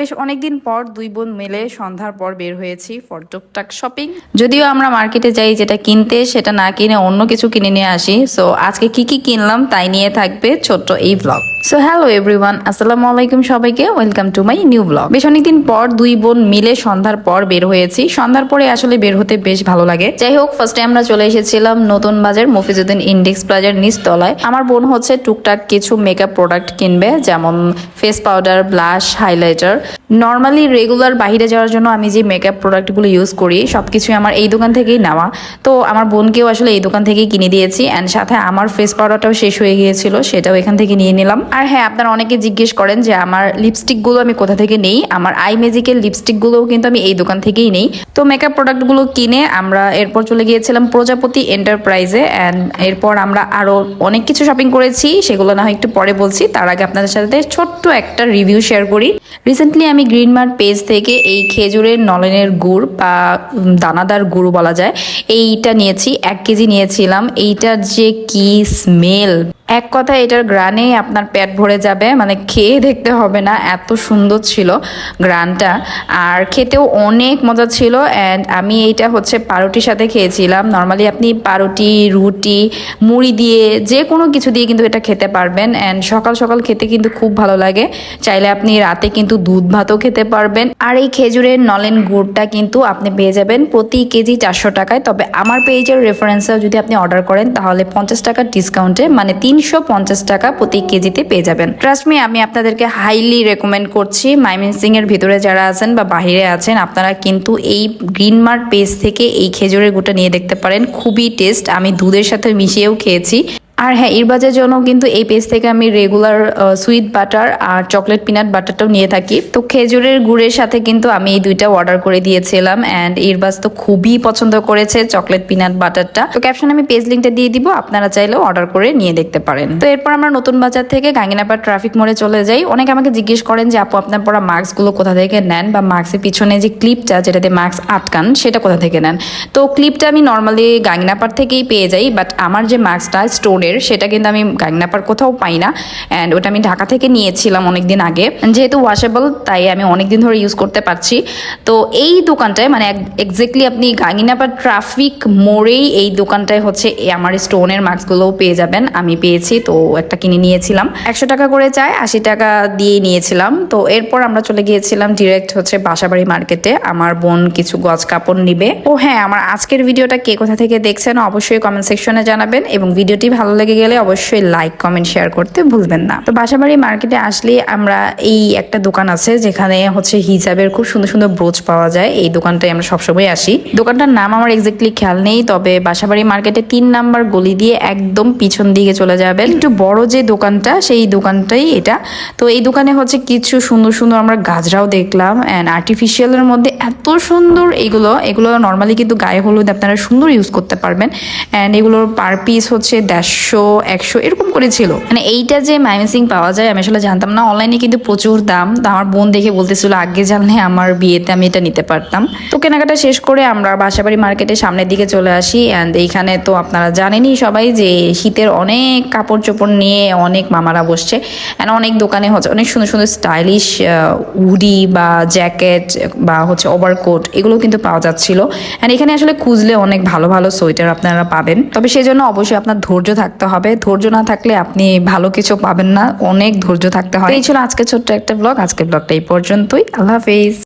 বেশ অনেকদিন পর দুই বোন মিলে সন্ধ্যার পর বের হয়েছি ফর টুকটাক শপিং যদিও আমরা মার্কেটে যাই যেটা কিনতে, সেটা না কিনে অন্য কিছু কিনে নিয়ে আসি। সো আজকে কি কি কিনলাম তাই নিয়ে থাকবে ছোট্ট এই ব্লগ সো হ্যালো এভরিওয়ান আসসালামু আলাইকুম সবাইকে। Welcome to my new blog বেশ অনেকদিন পর দুই বোন মিলে সন্ধ্যার পর বের হয়েছি। সন্ধ্যার পরে আসলে বের হতে বেশ ভালো লাগে। যাই হোক ফার্স্টে আমরা চলে এসেছিলাম নতুন বাজার মফিজুদ্দিন ইন্ডেক্স প্লাজার নিচতলায়। আমার বোন হচ্ছে টুকটাক কিছু মেকআপ প্রোডাক্ট কিনবে, যেমন face powder blush highlighter normally regular বাহিরে যাওয়ার জন্য আমি যে মেকআপ প্রোডাক্টগুলো ইউজ করি সব কিছুই আমার এই দোকান থেকেই নেওয়া। তো আমার বোনকেও আসলে এই দোকান থেকেই কিনে দিয়েছি অ্যান্ড সাথে আমার ফেস পাউডারটাও শেষ হয়ে গিয়েছিল, সেটাও এখান থেকে নিয়ে নিলাম। আর হ্যাঁ আপনারা অনেকে জিজ্ঞেস করেন যে আমার লিপস্টিকগুলো আমি কোথা থেকে নেই? আমার আই ম্যাজিকের লিপস্টিকগুলোও কিন্তু আমি এই দোকান থেকেই নেই। তো মেকআপ প্রোডাক্টগুলো কিনে আমরা এরপর চলে গিয়েছিলাম প্রজাপতি এন্টারপ্রাইজে অ্যান্ড এরপর আমরা আরও অনেক কিছু শপিং করেছি, সেগুলো না হয় একটু পরে বলছি। তার আগে আপনাদের সাথে ছোট্ট একটা রিভিউ শেয়ার করি। রিসেন্টলি আমি গ্রিন মার্ট পেজ থেকে এই খেজুরের নলেনের গুড় বা দানাদার গুড় বলা যায়, এইটা নিয়েছি, এক কেজি নিয়েছিলাম। এইটার যে কি স্মেল এক কথা এটার গ্রানেই আপনার পেট ভরে যাবে মানে খেয়ে দেখতে হবে না, এত সুন্দর ছিল গ্রানটা আর খেতেও অনেক মজা ছিল অ্যান্ড আমি এইটা হচ্ছে পাউরুটির সাথে খেয়েছিলাম। নর্মালি আপনি পাউরুটি রুটি, মুড়ি দিয়ে যে কোনো কিছু দিয়ে কিন্তু এটা খেতে পারবেন অ্যান্ড সকাল সকাল খেতে কিন্তু খুব ভালো লাগে। চাইলে আপনি রাতে কিন্তু দুধ ভাতও খেতে পারবেন। আর এই খেজুরের নলেন গুড়টা কিন্তু আপনি পেয়ে যাবেন প্রতি কেজি চারশো টাকায়। তবে আমার পেজের রেফারেন্সেও যদি আপনি অর্ডার করেন, তাহলে পঞ্চাশ টাকার ডিসকাউন্টে মানে তিনশো পঞ্চাশ টাকা প্রতি কেজিতে পেয়ে যাবেন। ট্রাস্ট মি আমি আপনাদেরকে হাইলি রেকমেন্ড করছি মাইমিনসিং এর ভিতরে যারা আছেন বা বাহিরে আছেন, আপনারা কিন্তু এই গ্রিন মার্ট পেস্ট থেকে এই খেজুরের গুটা নিয়ে দেখতে পারেন। খুবই টেস্ট আমি দুধের সাথে মিশিয়েও খেয়েছি। আর হ্যাঁ ইরবাজের জন্য কিন্তু এই পেজ থেকে আমি রেগুলার সুইট বাটার আর চকলেট পিনাট বাটারটাও নিয়ে থাকি। তো খেজুরের গুড়ের সাথে কিন্তু আমি এই দুইটা অর্ডার করে দিয়েছিলাম অ্যান্ড ইরবাজ তো খুবই পছন্দ করেছে চকলেট পিনাট বাটারটা তো ক্যাপশনে আমি পেজ লিঙ্কটা দিয়ে দিব, আপনারা চাইলেও অর্ডার করে নিয়ে দেখতে পারেন। তো এরপর আমরা নতুন বাজার থেকে গাঙ্গিনাপাড় ট্রাফিক মোড়ে চলে যাই। অনেকে আমাকে জিজ্ঞেস করেন যে, আপু, আপনার পরা মাস্কগুলো কোথা থেকে নেন? বা মাস্কের পিছনে যে ক্লিপটা যেটাতে মাস্ক আটকান, সেটা কোথা থেকে নেন? তো ক্লিপটা আমি নর্মালি গাঙ্গিনাপাড় থেকেই পেয়ে যাই বাট আমার যে মাস্কটা স্টোনের সেটা কিন্তু আমি গাঙ্গিনাপাড় কোথাও পাই না। অ্যান্ড ওটা আমি ঢাকা থেকে নিয়েছিলাম অনেকদিন আগে। যেহেতু ওয়াশেবল তাই আমি অনেকদিন ধরে ইউজ করতে পারছি। তো এই দোকানটায় মানে এক্স্যাক্টলি আপনি গাঙ্গিনাপাড় ট্রাফিক মোড়েই এই দোকানটায় হচ্ছে আমার স্টোনের মাস্কগুলোও পেয়ে যাবেন। আমি পেয়েছি, তো একটা কিনে নিয়েছিলাম। একশো টাকা করে চায় আশি টাকা দিয়ে নিয়েছিলাম। তো এরপর আমরা চলে গিয়েছিলাম ডিরেক্ট হচ্ছে বাসাবাড়ি মার্কেটে আমার বোন কিছু গজ কাপড় নিবে। ও হ্যাঁ আমার আজকের ভিডিওটা কে কোথা থেকে দেখছেন, অবশ্যই কমেন্ট সেকশনে জানাবেন। এবং ভিডিওটি ভালো লেগে গেলে অবশ্যই লাইক কমেন্ট শেয়ার করতে ভুলবেন না। তো বাসাবাড়ি মার্কেটে আসলে আমরা এই একটা দোকান আছে যেখানে হচ্ছে হিজাবের খুব সুন্দর সুন্দর ব্রোচ পাওয়া যায়। এই দোকানটায় আমরা সবসময় আসি। দোকানটার নাম আমার এক্স্যাক্টলি খেয়াল নেই, তবে বাসাবাড়ি মার্কেটে তিন নাম্বার গলি দিয়ে একদম পিছন দিকে চলে যাবেন। একটু বড় যে দোকানটা, সেই দোকানটাই এটা। তো এই দোকানে হচ্ছে কিছু সুন্দর সুন্দর আমরা গাজরাও দেখলাম অ্যান্ড আর্টিফিশিয়ালের মধ্যে এত সুন্দর এগুলো। এগুলো নর্মালি কিন্তু গায়ে হলুদ আপনারা সুন্দর ইউজ করতে পারবেন। অ্যান্ড এগুলোর পার পিস হচ্ছে দেড়শো একশো এরকম করে ছিল। মানে এইটা যে মাইমেসিং পাওয়া যায়, আমি আসলে জানতাম না। অনলাইনে কিন্তু প্রচুর দাম। তো আমার বোন দেখে বলতেছিল, আগে জানলে আমার বিয়েতে আমি এটা নিতে পারতাম। তো কেনাকাটা শেষ করে আমরা বাসাবাড়ি মার্কেটের সামনের দিকে চলে আসি। অ্যান্ড এইখানে তো আপনারা জানেনই সবাই যে শীতের অনেক কাপড় চোপড় নিয়ে অনেক মামারা বসছে। অ্যান্ড অনেক দোকানে হচ্ছে, অনেক সুন্দর সুন্দর স্টাইলিশ উডি বা জ্যাকেট বা হচ্ছে ওভারকোট এগুলো কিন্তু পাওয়া যাচ্ছিল। অ্যান্ড এখানে আসলে খুঁজলে অনেক ভালো ভালো সোয়েটার আপনারা পাবেন। তবে সেজন্য অবশ্যই আপনার ধৈর্য থাকতে হবে। ধৈর্য না থাকলে আপনি ভালো কিছু পাবেন না। অনেক ধৈর্য থাকতে হয়। এই ছিল আজকে ছোট্ট একটা ব্লগ আজকে ব্লগটা এই পর্যন্তই। আল্লাহ হাফেজ।